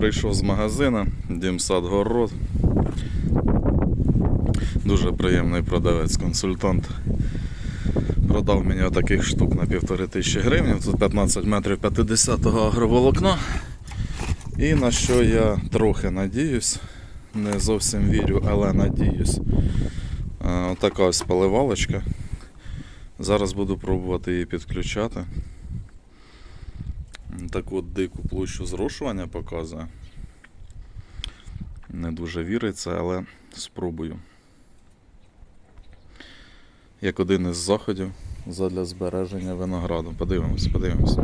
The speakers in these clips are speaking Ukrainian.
Прийшов з магазина, Дімсад Город. Дуже приємний продавець-консультант. Продав мені отаких штук на півтори тисячі гривень. Тут 15 метрів 50-го агроволокна. І на що я трохи надіюсь, не зовсім вірю, але надіюсь. Отака ось поливалочка. Зараз буду пробувати її підключати. Таку дику площу зрошування показує. Не дуже віриться, але спробую. Як один із заходів задля збереження винограду. Подивимось, подивимось.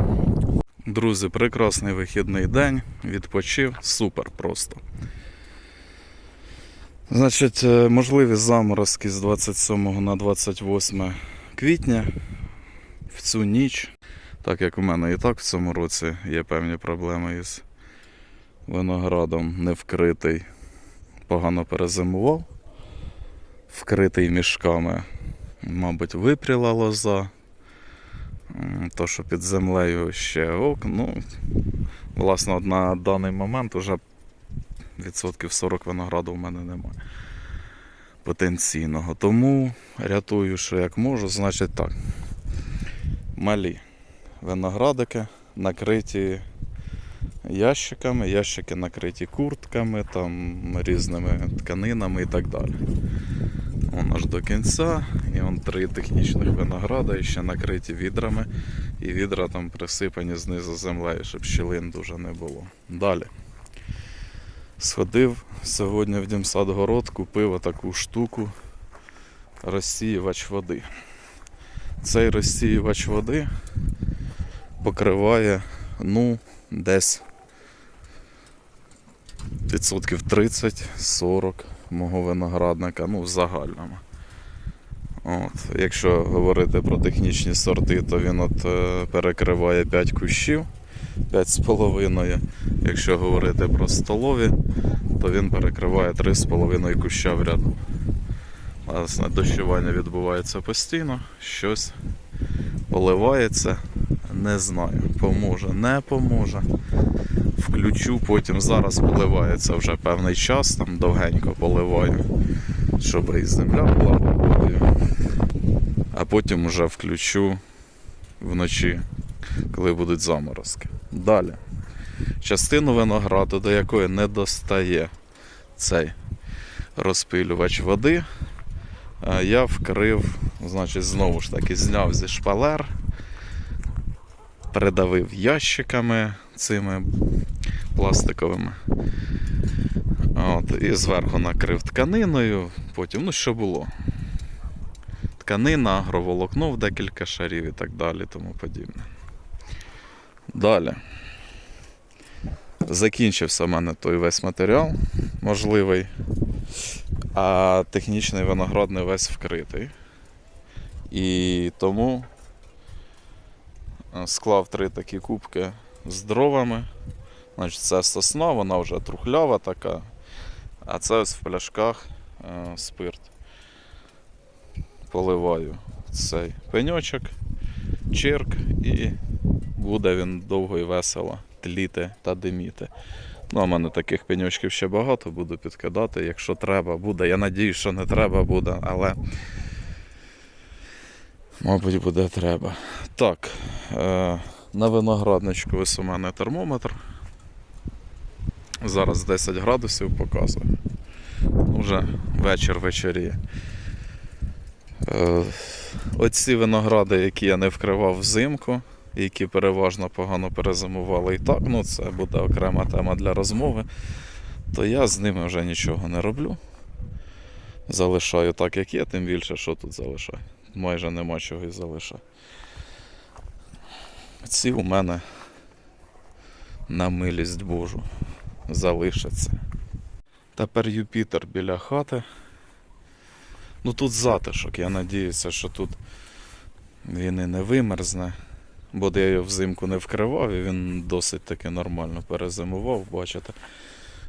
Друзі, прекрасний вихідний день. Відпочив. Супер просто. Значить, е, можливі заморозки з 27 на 28 квітня в цю ніч. Так як у мене і так в цьому році є певні проблеми із виноградом, не вкритий, погано перезимував, вкритий мішками, мабуть, випріла лоза. То, що під землею ще ок. Ну, власне, на даний момент вже відсотків 40 винограду в мене немає потенційного. Тому рятую, що як можу, значить так. Малі виноградики накриті ящиками, ящики накриті куртками, там різними тканинами і так далі. Вон аж до кінця, і вон три технічних винограда і ще накриті відрами, і відра там присипані знизу землею, щоб щілин дуже не було. Далі. Сходив сьогодні в Дімсадгород, купив отаку штуку розсіювач води. Цей розсіювач води покриває ну, десь відсотків 30-40 мого виноградника, ну, в загальному. От. Якщо говорити про технічні сорти, то він от е, перекриває 5 кущів, 5,5. Якщо говорити про столові, то він перекриває 3,5 куща в ряду. Власне, дощування відбувається постійно, щось поливається, не знаю, поможе, не поможе. Включу, потім зараз поливається вже певний час, там довгенько поливаю, щоб і земля була вологою. А потім вже включу вночі, коли будуть заморозки. Далі. Частину винограду, до якої не достає цей розпилювач води, е, я вкрив, значить, знову ж таки, зняв зі шпалер, придавив ящиками цими пластиковими. От, і зверху накрив тканиною, потім, ну що було. Тканина, агроволокно в декілька шарів і так далі, тому подібне. Далі. Закінчився в мене той весь матеріал можливий, а технічний виноградний весь вкритий. І тому склав три такі кубки з дровами. Значить, це сосна, вона вже трухлява така, а це ось в пляшках е, спирт. Поливаю цей пеньочок, чирк, і буде він довго і весело тліти та диміти. Ну, в мене таких пеньочків ще багато, буду підкидати, якщо треба буде. Я надіюсь, що не треба буде, але мабуть буде треба. Так, е, на виноградничку ось у мене термометр. Зараз 10 градусів показує. Уже вечір вечоріє. Е, Оці виногради, які я не вкривав взимку, які переважно погано перезимували і так, ну це буде окрема тема для розмови, то я з ними вже нічого не роблю. Залишаю так, як є, тим більше, що тут залишаю. Майже нема чого і залишаю. Ці у мене на милість Божу залишаться. Тепер Юпітер біля хати. Ну тут затишок, я надіюся, що тут він і не вимерзне. Бо я його взимку не вкривав і він досить таки нормально перезимував, бачите.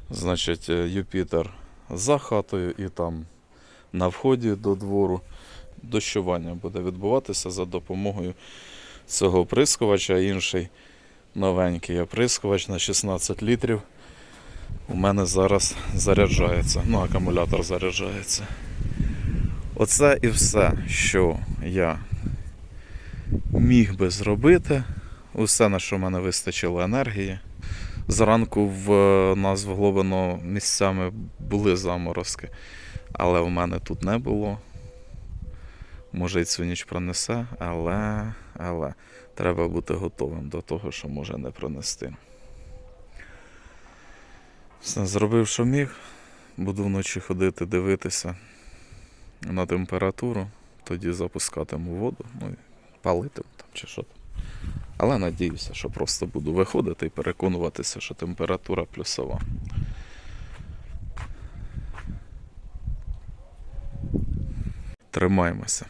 Значить, е, Юпітер за хатою і там на вході до двору дощування буде відбуватися за допомогою цього оприскувача. Інший новенький оприскувач на 16 літрів у мене зараз заряджається. Ну, акумулятор заряджається. Оце і все, що я міг би зробити. Усе, на що в мене вистачило енергії. Зранку в нас в Глобино місцями були заморозки, але в мене тут не було. Може і цю ніч пронесе, але, але треба бути готовим до того, що може не пронести. Все, зробив, що міг. Буду вночі ходити, дивитися на температуру, тоді запускатиму воду, ну і палитиму там чи що. Але надіюся, що просто буду виходити і переконуватися, що температура плюсова. Тримаємося.